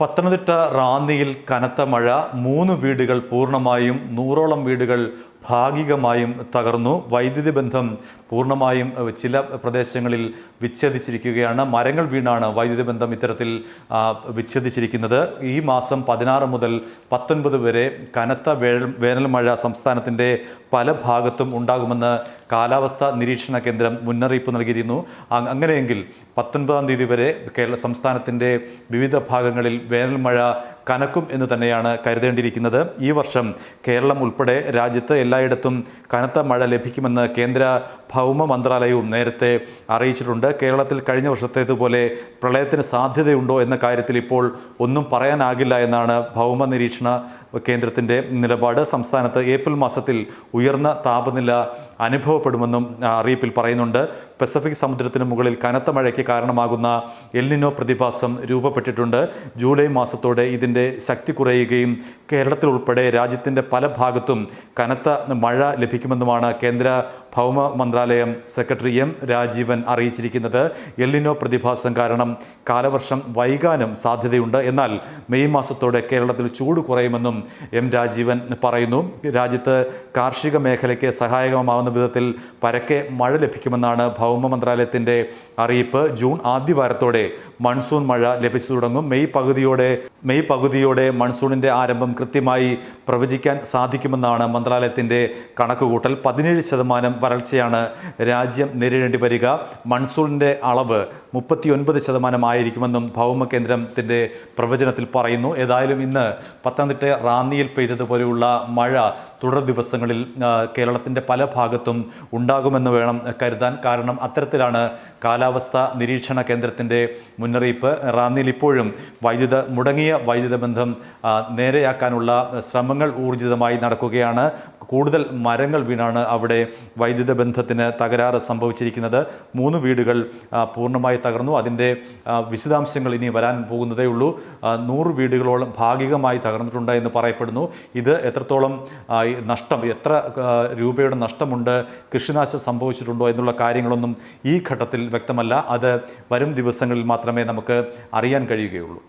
പത്തനംതിട്ട റാന്നിയിൽ കനത്ത മഴ മൂന്ന് വീടുകൾ പൂർണമായും നൂറോളം വീടുകൾ ഭാഗികമായും തകർന്നു. വൈദ്യുതി ബന്ധം പൂർണമായും ചില പ്രദേശങ്ങളിൽ വിച്ഛേദിച്ചിരിക്കുകയാണ്. മരങ്ങൾ വീണാണ് വൈദ്യുതി ബന്ധം ഇത്തരത്തിൽ വിച്ഛേദിച്ചിരിക്കുന്നത്. ഈ മാസം പതിനാറ് മുതൽ പത്തൊൻപത് വരെ കനത്ത വേനൽ മഴ സംസ്ഥാനത്തിന്റെ പല ഭാഗത്തും ഉണ്ടാകുമെന്ന് കാലാവസ്ഥാ നിരീക്ഷണ കേന്ദ്രം മുന്നറിയിപ്പ് നൽകിയിരുന്നു. അങ്ങനെയെങ്കിൽ പത്തൊൻപതാം തീയതി വരെ കേരള സംസ്ഥാനത്തിന്റെ വിവിധ ഭാഗങ്ങളിൽ വേനൽ മഴ കനക്കും എന്ന് തന്നെയാണ് കരുതേണ്ടിയിരിക്കുന്നത്. ഈ വർഷം കേരളം ഉൾപ്പെടെ രാജ്യത്ത് എല്ലായിടത്തും കനത്ത മഴ ലഭിക്കുമെന്ന് കേന്ദ്ര ഭൗമ മന്ത്രാലയവും നേരത്തെ അറിയിച്ചിട്ടുണ്ട്. കേരളത്തിൽ കഴിഞ്ഞ വർഷത്തേതുപോലെ പ്രളയത്തിന് സാധ്യതയുണ്ടോ എന്ന കാര്യത്തിൽ ഇപ്പോൾ ഒന്നും പറയാനാകില്ല എന്നാണ് ഭൗമ നിരീക്ഷണ കേന്ദ്രത്തിന്റെ നിലപാട്. സംസ്ഥാനത്ത് ഏപ്രിൽ മാസത്തിൽ ഉയർന്ന താപനില അനുഭവപ്പെടുമെന്നും അറിയിപ്പിൽ പറയുന്നുണ്ട്. പസഫിക് സമുദ്രത്തിന് മുകളിൽ കനത്ത മഴയ്ക്ക് കാരണമാകുന്ന എൽനിനോ പ്രതിഭാസം രൂപപ്പെട്ടിട്ടുണ്ട്. ജൂലൈ മാസത്തോടെ ഇതിന്റെ ശക്തി കുറയുകയും കേരളത്തിൽ ഉൾപ്പെടെ രാജ്യത്തിന്റെ പല ഭാഗത്തും കനത്ത മഴ ലഭിക്കുമെന്നുമാണ് കേന്ദ്ര ഭൗമ മന്ത്രാലയം സെക്രട്ടറി എം രാജീവൻ അറിയിച്ചിരിക്കുന്നത് എല്ലിനോ പ്രതിഭാസം കാരണം കാലവർഷം വൈകാനും സാധ്യതയുണ്ട്. എന്നാൽ മെയ് മാസത്തോടെ കേരളത്തിൽ ചൂട് കുറയുമെന്നും എം രാജീവൻ പറയുന്നു. രാജ്യത്ത് കാർഷിക മേഖലയ്ക്ക് സഹായകമാവുന്ന വിധത്തിൽ പരക്കെ മഴ ലഭിക്കുമെന്നാണ് ഭൗമ മന്ത്രാലയത്തിന്റെ അറിയിപ്പ്. ജൂൺ ആദ്യവാരത്തോടെ മൺസൂൺ മഴ ലഭിച്ചു തുടങ്ങും. മെയ് പകുതിയോടെ മെയ് പകുതിയോടെ മൺസൂണിന്റെ ആരംഭം കൃത്യമായി പ്രവചിക്കാൻ സാധിക്കുമെന്നാണ് മന്ത്രാലയത്തിന്റെ കണക്കുകൂട്ടൽ. പതിനേഴ് ശതമാനം വരൾച്ചയാണ് രാജ്യം നേരിടേണ്ടി വരിക. മൺസൂണിന്റെ അളവ് മുപ്പത്തിയൊൻപത് ശതമാനമായിരിക്കുമെന്നും ഭൗമ കേന്ദ്രത്തിന്റെ പ്രവചനത്തിൽ പറയുന്നു. ഏതായാലും ഇന്ന് പത്തനംതിട്ട റാന്നിയിൽ പെയ്തതുപോലെയുള്ള മഴ തുടർ ദിവസങ്ങളിൽ കേരളത്തിന്റെ പല ഭാഗത്തും ഉണ്ടാകുമെന്ന് വേണം കരുതാൻ. കാരണം അത്തരത്തിലാണ് കാലാവസ്ഥ നിരീക്ഷണ കേന്ദ്രത്തിന്റെ മുന്നറിയിപ്പ്. റാന്നിയിൽ ഇപ്പോഴും വൈദ്യുത മുടങ്ങിയ വൈദ്യുത ബന്ധം നേരെയാക്കാനുള്ള ശ്രമങ്ങൾ ഊർജിതമായി നടക്കുകയാണ്. കൂടുതൽ മരങ്ങൾ വീണാണ് അവിടെ വൈദ്യുത ബന്ധത്തിന് തകരാറ് സംഭവിച്ചിരിക്കുന്നത്. മൂന്ന് വീടുകൾ പൂർണമായി തകർന്നു. അതിന്റെ വിശദാംശങ്ങൾ ഇനി വരാൻ പോകുന്നതേ ഉള്ളൂ. നൂറ് വീടുകളോളം ഭാഗികമായി തകർന്നിട്ടുണ്ട് എന്ന് പറയപ്പെടുന്നു. ഇത് എത്രത്തോളം നഷ്ടം എത്ര രൂപയുടെ നഷ്ടമുണ്ട് കൃഷിനാശം സംഭവിച്ചിട്ടുണ്ടോ എന്നുള്ള കാര്യങ്ങളൊന്നും ഈ ഘട്ടത്തിൽ വ്യക്തമല്ല. അത് വരും ദിവസങ്ങളിൽ മാത്രമേ നമുക്ക് അറിയാൻ കഴിയുകയുള്ളൂ.